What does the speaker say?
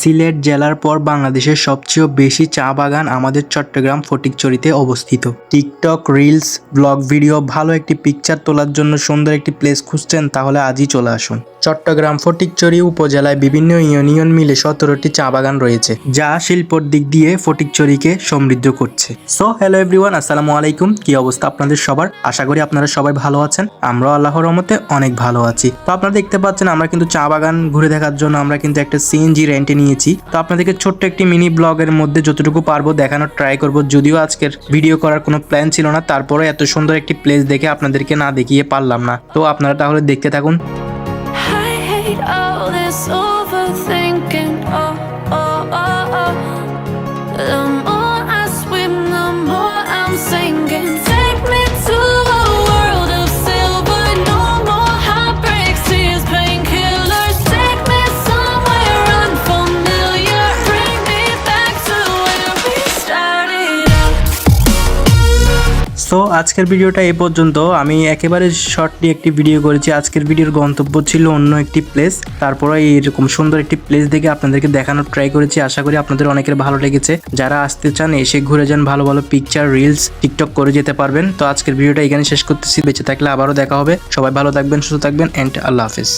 সিলেট জেলার পর বাংলাদেশের সবচেয়ে বেশি চা বাগান আমাদের চট্টগ্রাম ফটিকচুরিতে অবস্থিত। টিকটক, রিলস, ব্লগ ভিডিও, ভালো একটি পিকচার তোলার জন্য সুন্দর একটি প্লেস খুঁজছেন, তাহলে আজই চলে আসুন। চট্টগ্রাম ফটিকচুরি উপজেলায় বিভিন্ন ইউনিয়ন মিলে সতেরোটি চা বাগান রয়েছে, যা শিল্পর দিক দিয়ে ফটিকচুরিকে সমৃদ্ধ করছে। সো হ্যালো এভরিওয়ান আসসালামু আলাইকুম। কি অবস্থা আপনাদের সবার? আশা করি আপনারা সবাই ভালো আছেন, আমরাও আল্লাহর রহমতে অনেক ভালো আছি। তো আপনারা দেখতে পাচ্ছেন, আমরা কিন্তু চা বাগান ঘুরে দেখার জন্য আমরা কিন্তু একটা সিএনজি রেন্টে নিয়েছি। তো আপনাদেরকে ছোট্ট একটি মিনি ব্লগের মধ্যে যতটুকু পারব দেখানোর ট্রাই করব। যদিও আজকের ভিডিও করার কোনো প্ল্যান ছিল না তারপরে এত সুন্দর একটি প্লেস দেখে আপনাদেরকে না দেখিয়ে পারলাম না। তো আপনারা তাহলে দেখতে থাকুন। সো আজকের ভিডিওটা এই পর্যন্ত। আমি একেবারে শর্টলি একটি ভিডিও করেছি। আজকের ভিডিওর গন্তব্য ছিল অন্য একটি প্লেস তারপরে এরকম সুন্দর একটি প্লেস দেখে আপনাদেরকে দেখানোর ট্রাই করেছি। আশা করি আপনাদের অনেকের ভালো লেগেছে। যারা আসতে চান, এসে ঘুরে যান ভালো ভালো পিকচার রিলস টিকটক করে যেতে পারবেন। তো আজকের ভিডিওটা এখানে শেষ করতেছি। বেঁচে থাকলে আবারও দেখা হবে। সবাই ভালো থাকবেন, সুস্থ থাকবেন অ্যান্ড আল্লাহ হাফেজ।